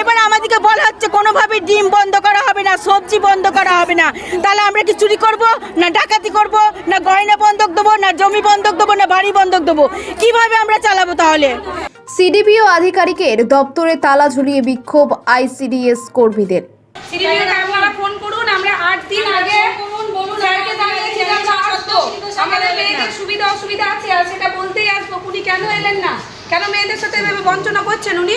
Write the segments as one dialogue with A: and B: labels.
A: এবার আমাদেরকে বলা হচ্ছে কোনোভাবে ডিম বন্ধ করা হবে না সবজি বন্ধ করা হবে না। তাহলে আমরা কি চুরি করব না ডাকাতি করব না গয়না বন্ধক দেবো না জমি বন্ধক দেবো না বাড়ি বন্ধক দেবো? কীভাবে আমরা চালাবো তাহলে?
B: সিডিপিও আধিকারিকের দপ্তরে তালা ঝুলিয়ে বিক্ষোভ আইসিডিএস কর্মীদের।
C: ফোন করুন আমরা আট দিন আগে স্যারকে জানিয়েছিলাম যে আসতো আমাদের মেয়েদের সুবিধা অসুবিধা আছে আর সেটা বলতেই আসব। উনি কেন এলেন না? কেন মেয়েদের সাথে এভাবে বঞ্চনা করছেন উনি?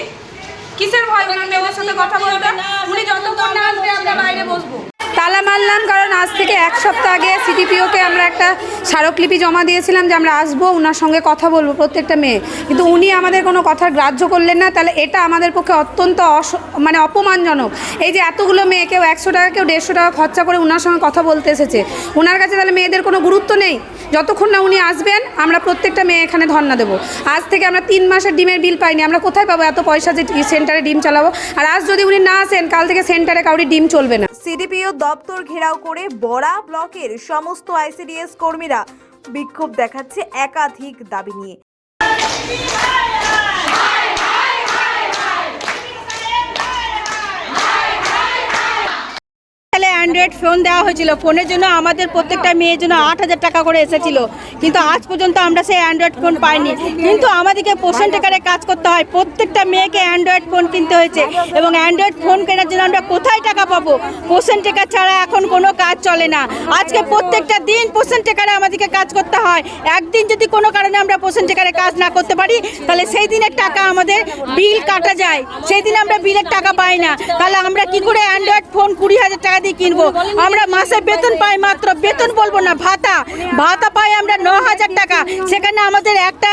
C: কিসের ভয় মেয়েদের সাথে কথা বলতে উনি যতক্ষণ না আসবে আমরা বাইরে বসবো। তালা মারলাম কারণ আজ থেকে এক সপ্তাহ আগে সিডিপিওকে আমরা একটা স্মারকলিপি জমা দিয়েছিলাম যে আমরা আসব ওনার সঙ্গে কথা বলব প্রত্যেকটা মেয়ে। কিন্তু উনি আমাদের কোনো কথার গ্রাহ্য করলেন না তাহলে এটা আমাদের পক্ষে অত্যন্ত অস- মানে অপমানজনক। এই যে এতগুলো মেয়ে কেউ একশো টাকা কেউ দেড়শো টাকা খরচা করে ওনার সঙ্গে কথা বলতে এসেছে। ওনার কাছে তাহলে মেয়েদের কোনো গুরুত্ব নেই? যতক্ষণ না উনি আসবেন, আমরা প্রত্যেকটা মেয়ে এখানে ধর্না দেবো। আজ থেকে আমরা তিন মাসের ডিমের বিল পাইনি, আমরা কোথায় পাবো এত পয়সা যে সেন্টারে ডিম চালাবো? আর আজ যদি উনি না আসেন, কাল থেকে সেন্টারে কাউরি ডিম চলবে না।
D: সিডিপিও দপ্তর ঘেরাও করে বড়া ব্লকের সমস্ত আইসিডিএস কর্মীরা বিক্ষোভ দেখাচ্ছে একাধিক দাবি নিয়ে
A: তাহলে অ্যান্ড্রয়েড ফোন দেওয়া হয়েছিল। ফোনের জন্য আমাদের প্রত্যেকটা মেয়ের জন্য আট হাজার টাকা করে এসেছিল। কিন্তু আজ পর্যন্ত আমরা সেই অ্যান্ড্রয়েড ফোন পাইনি। কিন্তু আমাদেরকে পোষণ টেকারে কাজ করতে হয়। প্রত্যেকটা মেয়েকে অ্যান্ড্রয়েড ফোন কিনতে হয়েছে এবং অ্যান্ড্রয়েড ফোন কেনার জন্য আমরা কোথায় টাকা পাবো? পোষণ টেকা ছাড়া এখন কোনো কাজ চলে না। আজকে প্রত্যেকটা দিন পোষণ টেকারে আমাদেরকে কাজ করতে হয়। একদিন যদি কোনো কারণে আমরা পোষণ টেকারে কাজ না করতে পারি, তাহলে সেই দিনের টাকা আমাদের বিল কাটা যায়। সেই দিন আমরা বিলের টাকা পাই না। তাহলে আমরা কি করে অ্যান্ড্রয়েড ফোন কুড়ি হাজার টাকা দিয়ে কিনবো? আমরা মাসে বেতন পাই মাত্র। বেতন বলব না ভাতা। ভাতা পাই আমরা ন হাজার টাকা। সেখানে আমাদের একটা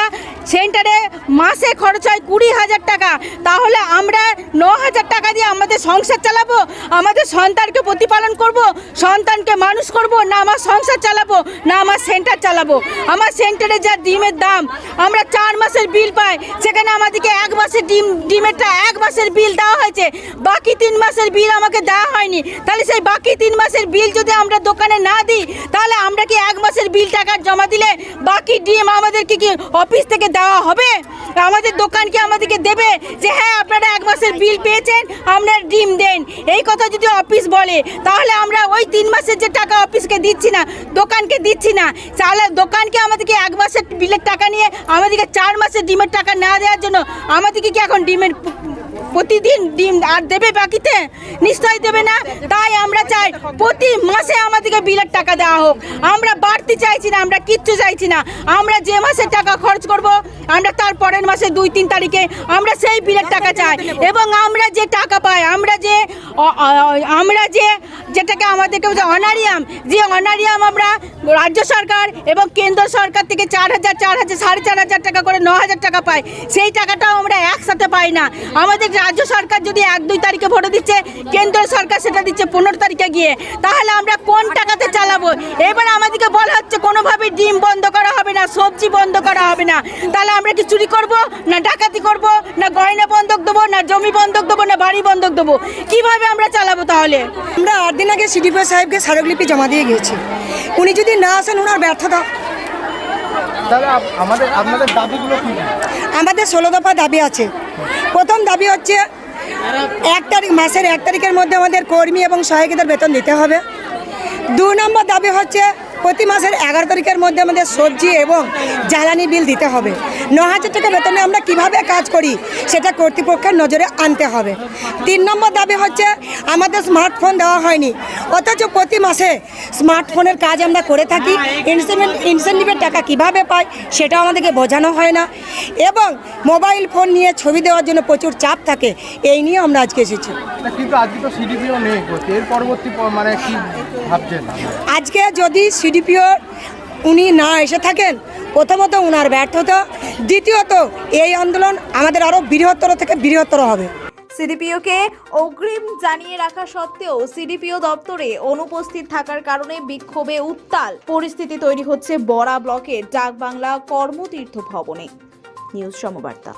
A: সেন্টারে মাসে খরচ হয় কুড়ি হাজার টাকা। তাহলে আমরা ন হাজার টাকা দিয়ে আমাদের সংসার চালাবো, আমাদের সন্তানকে প্রতিপালন করব, সন্তানকে মানুষ করব, না আমার সংসার চালাবো, না আমার সেন্টার চালাবো। আমার সেন্টারে যা ডিমের দাম, আমরা চার মাসের বিল পাই, সেখানে আমাদেরকে এক মাসের ডিম, ডিমেরটা এক মাসের বিল দেওয়া হয়েছে। বাকি তিন মাসের বিল আমাকে দেওয়া হয়নি। তাহলে সেই বাকি তিন মাসের বিল যদি আমরা দোকানে না দিই, তাহলে আমরা কি এক মাসের বিল টাকা জমা দিলে বাকি ডিম আমাদেরকে কি অফিস থেকে দেওয়া হবে? আমাদের দোকান কি আমাদেরকে দেবে যে হ্যাঁ আপনারা এক মাসের বিল পেয়েছেন আপনার ডিম দেন। এই কথা যদি অফিস বলে, তাহলে আমরা ওই তিন মাসের যে টাকা অফিসকে দিচ্ছি না, দোকানকে দিচ্ছি না, তাহলে দোকানকে আমাদেরকে এক মাসের বিলের টাকা নিয়ে আমাদেরকে চার মাসের ডিমের টাকা না দেওয়ার জন্য আমাদেরকে কি এখন ডিমের প্রতিদিন ডিম আর দেবে বাকিতে? নিশ্চয়ই দেবে না? তাই আমরা চাই প্রতি মাসে আমাদেরকে বিলের টাকা দেওয়া হোক। আমরা বাড়তি চাইছি না, আমরা কিচ্ছু চাইছি না। আমরা যে মাসে টাকা খরচ করব, আমরা তার পরের মাসে দুই, তিন তারিখে আমরা সেই বিলের টাকা চাই। এবং আমরা যে টাকা পাই, আমরা যে আমরা যে, যেটাকে আমাদেরকে অনারিয়াম, যে অনারিয়াম আমরা রাজ্য সরকার এবং কেন্দ্র সরকার থেকে চার হাজার চার হাজার, সাড়ে চার হাজার টাকা করে, ন হাজার টাকা পাই। সেই টাকাটাও আমরা একসাথে পাই না। আমাদের রাজ্য সরকার যদি এক দুই তারিখে ভোটে দিচ্ছে কেন্দ্র সরকার সেটা দিচ্ছে পনেরো তারিখে গিয়ে তাহলে আমরা কোন টাকাতে চালাবো? এবার আমাদেরকে বলা হচ্ছে কোনোভাবে ডিম বন্ধ করা হবে না সবজি বন্ধ করা হবে না। তাহলে আমরা কি চুরি করব না ডাকাতি করব না গয়না বন্ধক দেবো না জমি বন্ধক দেবো না বাড়ি বন্ধক দেবো? কীভাবে আমরা চালাবো তাহলে?
E: আমরা আট দিন আগে সিডিপিও সাহেবকে স্মারকলিপি জমা দিয়ে গিয়েছি। উনি যদি না আসেন ওনার ব্যর্থতা।
F: তাহলে আপ- আমাদের আপনাদের দাবিগুলো কি কি?
E: আমাদের ষোলো দফা দাবি আছে। প্রথম দাবি হচ্ছে এক তারিখ, মাসের এক তারিখের মধ্যে আমাদের কর্মী এবং সহায়িকাদের বেতন দিতে হবে। দু নম্বর দাবি হচ্ছে প্রতি মাসের এগারো তারিখের মধ্যে আমাদের সবজি এবং জ্বালানি বিল দিতে হবে। ন হাজার টাকা বেতনে আমরা কীভাবে কাজ করি সেটা কর্তৃপক্ষের নজরে আনতে হবে। তিন নম্বর দাবি হচ্ছে আমাদের স্মার্টফোন দেওয়া হয়নি। অথচ প্রতি মাসে স্মার্টফোনের কাজ আমরা করে থাকি। ইনসেন্টিভ ইনসেন্টিভের টাকা কীভাবে পাই সেটাও আমাদেরকে বোঝানো হয় না। এবং মোবাইল ফোন নিয়ে ছবি দেওয়ার জন্য প্রচুর চাপ থাকে এই নিয়ে আমরা আজকে এসেছি।
F: কিন্তু আজকে তো সিডিপিও নেই এর পরবর্তী মানে কি ভাবছেন?
E: আজকে যদি সিডিপিও উনি না এসে থাকেন, প্রথমত ওনার ব্যর্থতা, দ্বিতীয়ত এই আন্দোলন আমাদের আরও বৃহত্তর থেকে বৃহত্তর হবে।
D: সিডিপিওকে অগ্রিম জানিয়ে রাখা সত্ত্বেও সিডিপিও দপ্তরে অনুপস্থিত থাকার কারণে বিক্ষোভে উত্তাল পরিস্থিতি তৈরি হচ্ছে বড়া ব্লকের ডাকবাংলা কর্মতীর্থ ভবনে। নিউজ সমবার্তা।